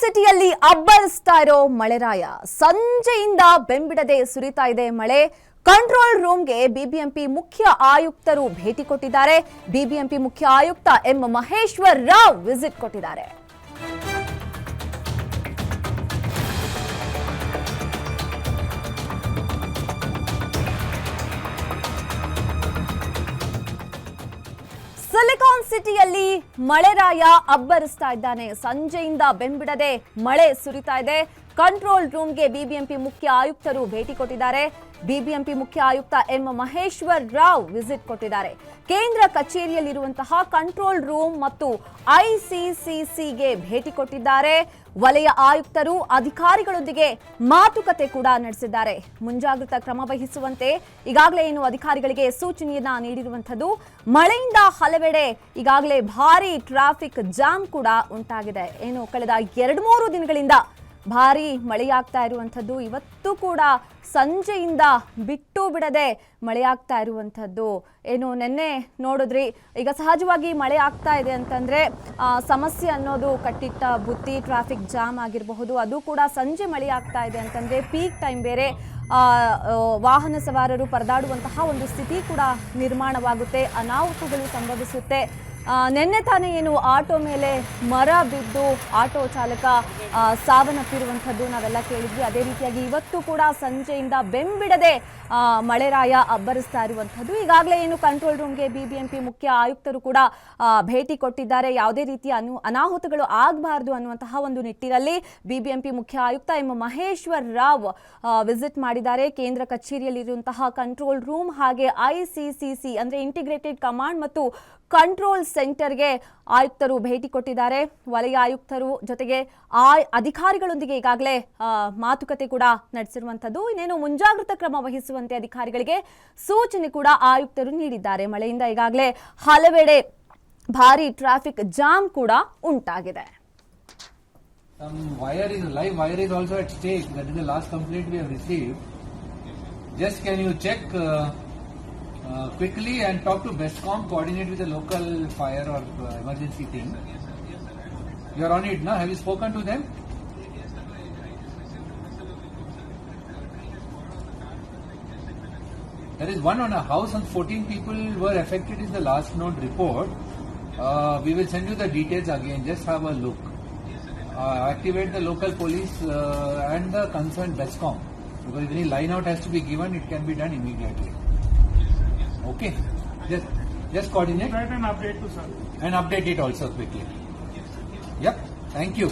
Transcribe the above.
ಸಿಟಿಯಲ್ಲಿ ಅಬ್ಬರಿಸ್ತಾ ಇರೋ ಮಳೆರಾಯ ಸಂಜೆಯಿಂದ ಬೆಂಬಿಡದೆ ಸುರಿತಾ ಇದೆ ಮಳೆ. ಕಂಟ್ರೋಲ್ ರೂಮ್ಗೆ ಬಿಬಿಎಂಪಿ ಮುಖ್ಯ ಆಯುಕ್ತರು ಭೇಟಿ ಕೊಟ್ಟಿದ್ದಾರೆ. ಬಿಬಿಎಂಪಿ ಮುಖ್ಯ ಆಯುಕ್ತ ಎಂ ಮಹೇಶ್ವರ್ ರಾವ್ ವಿಸಿಟ್ ಕೊಟ್ಟಿದ್ದಾರೆ. ಸಿಟಿಯಲ್ಲಿ ಮಳೆರಾಯ ಅಬ್ಬರಿಸ್ತಾ ಇದ್ದಾನೆ. ಸಂಜೆಯಿಂದ ಬೆಂಬಿಡದೆ ಮಳೆ ಸುರಿತಾ ಇದೆ. ಕಂಟ್ರೋಲ್ ರೂಮ್ಗೆ ಬಿಬಿಎಂಪಿ ಮುಖ್ಯ ಆಯುಕ್ತರು ಭೇಟಿ ಕೊಟ್ಟಿದ್ದಾರೆ. ಬಿಬಿಎಂಪಿ ಮುಖ್ಯ ಆಯುಕ್ತ ಎಂ ಮಹೇಶ್ವರ್ ರಾವ್ ವಿಸಿಟ್ ಕೊಟ್ಟಿದ್ದಾರೆ. ಕೇಂದ್ರ ಕಚೇರಿಯಲ್ಲಿರುವಂತಹ ಕಂಟ್ರೋಲ್ ರೂಮ್ ಮತ್ತು ಐಸಿಸಿಸಿಗೆ ಭೇಟಿ ಕೊಟ್ಟಿದ್ದಾರೆ. ವಲಯ ಆಯುಕ್ತರು ಅಧಿಕಾರಿಗಳೊಂದಿಗೆ ಮಾತುಕತೆ ಕೂಡ ನಡೆಸಿದ್ದಾರೆ. ಮುಂಜಾಗ್ರತಾ ಕ್ರಮ ವಹಿಸುವಂತೆ ಈಗಾಗಲೇ ಏನು ಅಧಿಕಾರಿಗಳಿಗೆ ಸೂಚನೆಯನ್ನ ನೀಡಿರುವಂಥದ್ದು. ಮಳೆಯಿಂದ ಹಲವೆಡೆ ಈಗಾಗಲೇ ಭಾರಿ ಟ್ರಾಫಿಕ್ ಜಾಮ್ ಕೂಡ ಉಂಟಾಗಿದೆ. ಏನು ಕಳೆದ ಎರಡು ಮೂರು ದಿನಗಳಿಂದ ಭಾರಿ ಮಳೆಯಾಗ್ತಾ ಇರುವಂಥದ್ದು. ಇವತ್ತು ಕೂಡ ಸಂಜೆಯಿಂದ ಬಿಟ್ಟು ಬಿಡದೆ ಮಳೆಯಾಗ್ತಾ ಇರುವಂಥದ್ದು. ಏನು, ನೆನ್ನೆ ನೋಡಿದ್ರಿ, ಈಗ ಸಹಜವಾಗಿ ಮಳೆ ಆಗ್ತಾ ಇದೆ ಅಂತಂದ್ರೆ ಸಮಸ್ಯೆ ಅನ್ನೋದು ಕಟ್ಟಿಟ್ಟ ಬುತ್ತಿ ಟ್ರಾಫಿಕ್ ಜಾಮ್ ಆಗಿರಬಹುದು, ಅದು ಕೂಡ ಸಂಜೆ ಮಳೆ ಆಗ್ತಾ ಇದೆ ಅಂತಂದ್ರೆ ಪೀಕ್ ಟೈಮ್ ಬೇರೆ ವಾಹನ ಸವಾರರು ಪರದಾಡುವಂತಹ ಒಂದು ಸ್ಥಿತಿ ಕೂಡ ನಿರ್ಮಾಣವಾಗುತ್ತೆ, ಅನಾಹುತಗಳು ಸಂಭವಿಸುತ್ತೆ. ನಿನ್ನೆ ತಾನೇ ಏನು ಆಟೋ ಮೇಲೆ ಮರ ಬಿದ್ದು ಆಟೋ ಚಾಲಕ ಸಾವನ್ನಪ್ಪಿರುವಂಥದ್ದು ನಾವೆಲ್ಲ ಕೇಳಿದ್ವಿ. ಅದೇ ರೀತಿಯಾಗಿ ಇವತ್ತು ಕೂಡ ಸಂಜೆಯಿಂದ ಬೆಂಬಿಡದೆ ಮಳೆ ಮಳೆರಾಯ ಅಬ್ಬರಿಸ್ತಾ ಇರುವಂಥದ್ದು. ಈಗಾಗಲೇ ಏನು ಕಂಟ್ರೋಲ್ ರೂಮ್ಗೆ ಬಿಬಿಎಂಪಿ ಮುಖ್ಯ ಆಯುಕ್ತರು ಕೂಡ ಭೇಟಿ ಕೊಟ್ಟಿದ್ದಾರೆ. ಯಾವುದೇ ರೀತಿಯ ಅನು, ಅನಾಹುತಗಳು ಆಗಬಾರ್ದು ಅನ್ನುವಂತಹ ಒಂದು ನಿಟ್ಟಿನಲ್ಲಿ ಬಿಬಿಎಂಪಿ ಮುಖ್ಯ ಆಯುಕ್ತ ಎಂ. ಮಹೇಶ್ವರ್ ರಾವ್ ವಿಸಿಟ್ ಮಾಡಿದ್ದಾರೆ. ಕೇಂದ್ರ ಕಚೇರಿಯಲ್ಲಿರುವಂತಹ ಕಂಟ್ರೋಲ್ ರೂಮ್ ಹಾಗೆ ಐಸಿಸಿಸಿ ಅಂದರೆ ಇಂಟಿಗ್ರೇಟೆಡ್ ಕಮಾಂಡ್ ಮತ್ತು ಕಂಟ್ರೋಲ್ ಸೆಂಟರ್ಗೆ ಆಯುಕ್ತರು ಭೇಟಿ ಕೊಟ್ಟಿದ್ದಾರೆ. ವಲಯ ಆಯುಕ್ತರು ಜೊತೆಗೆ ಆ ಅಧಿಕಾರಿಗಳೊಂದಿಗೆ ಈಗಾಗಲೇ ಮಾತುಕತೆ ಕೂಡ ನಡೆಸಿರುವಂಥದ್ದು. ಇನ್ನೇನು ಮುಂಜಾಗ್ರತಾ ಕ್ರಮ ವಹಿಸುವಂತೆ ಅಧಿಕಾರಿಗಳಿಗೆ ಸೂಚನೆ ಕೂಡ ಆಯುಕ್ತರು ನೀಡಿದ್ದಾರೆ. ಮಳೆಯಿಂದ ಈಗಾಗಲೇ ಹಲವೆಡೆ ಭಾರಿ ಟ್ರಾಫಿಕ್ ಜಾಮ್ ಕೂಡ ಉಂಟಾಗಿದೆ. Some wire is live uh, quickly and talk to Bestcom, coordinate with the local fire or uh, emergency team. You are on it now. Have you spoken to them? There is one on a house and 14 people were affected is the last known report. Uh, we will send you the details again. Just have a look. Uh, activate the local police uh, and the concerned BESCOM. Because if any line out has to be given, it can be done immediately. Okay? Just, just coordinate Write an update to sir. and update it also quickly. Yep. Thank you.